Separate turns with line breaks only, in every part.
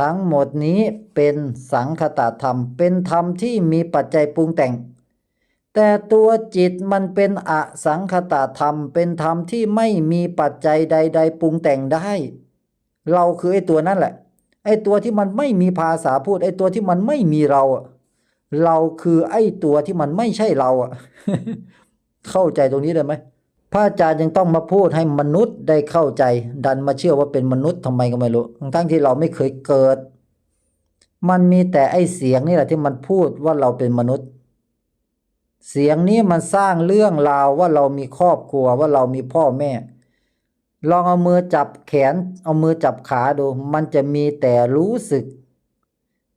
ทั้งหมดนี้เป็นสังคตธรรม เป็นธรรมที่มีปัจจัยปรุงแต่ง แต่ตัวจิตมันเป็นอสังคตธรรม เป็นธรรมที่ไม่มีปัจจัยใด ๆ ปรุงแต่งได้ เราคือไอ้ตัวนั่นแหละ ไอ้ตัวที่มันไม่มีภาษาพูด ไอ้ตัวที่มันไม่มีเรา เราคือไอ้ตัวที่มันไม่ใช่เราอะเข้าใจตรงนี้ได้ไหม พระอาจารย์ยังต้องมาพูดให้มนุษย์ได้เข้าใจ ดันมาเชื่อว่าเป็นมนุษย์ทำไมก็ไม่รู้ ทั้งที่เราไม่เคยเกิด มันมีแต่ไอเสียงนี่แหละที่มันพูดว่าเราเป็นมนุษย์ เสียงนี้มันสร้างเรื่องราวว่าเรามีครอบครัวว่าเรามีพ่อแม่ ลองเอามือจับแขน เอามือจับขาดู มันจะมีแต่รู้สึก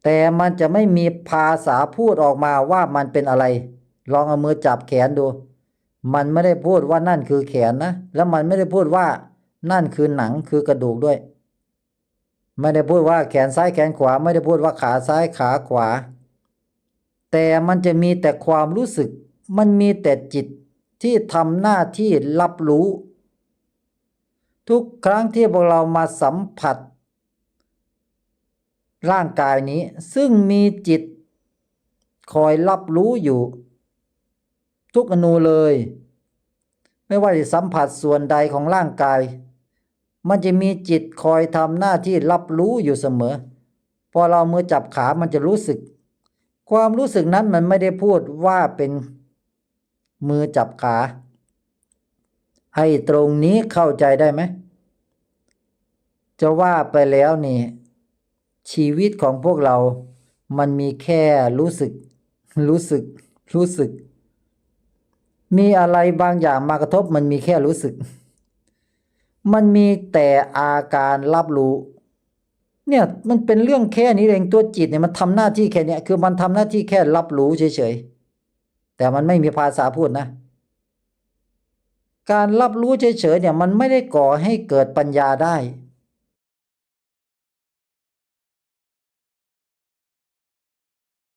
แต่มันจะไม่มีภาษาพูดออกมาว่ามันเป็นอะไร ลองเอามือจับแขนดู มันไม่ได้พูดว่านั่นคือแขนนะ แล้วมันไม่ได้พูดว่านั่นคือหนังคือกระดูกด้วย ไม่ได้พูดว่าแขนซ้ายแขนขวา ไม่ได้พูดว่าขาซ้ายขาขวา แต่มันจะมีแต่ความรู้สึก มันมีแต่จิตที่ทำหน้าที่รับรู้ ทุกครั้งที่พวกเรามาสัมผัส ร่างกายนี้ซึ่งมีจิตคอยรับรู้อยู่ ทุกอนูเลย ไม่ว่าจะสัมผัสส่วนใดของร่างกาย มันจะมีจิตคอยทำหน้าที่รับรู้อยู่เสมอ พอเรามือจับขามันจะรู้สึก ความรู้สึกนั้นมันไม่ได้พูดว่าเป็นมือจับขาไอ้ตรงนี้เข้าใจได้ไหม จะว่าไปแล้วนี่ ชีวิตของพวกเรา มันมีแค่รู้สึก รู้สึก รู้สึก มีอะไรบางอย่างมากระทบมันมีแค่รู้สึก มันมีแต่อาการรับรู้ เนี่ยมันเป็นเรื่องแค่นี้เองตัวจิตเนี่ยมันทำหน้าที่แค่นี้คือมันทำหน้าที่แค่รับรู้เฉยๆแต่มันไม่มีภาษาพูดนะ การรับรู้เฉยๆเนี่ยมันไม่ได้ก่อให้เกิดปัญญาได้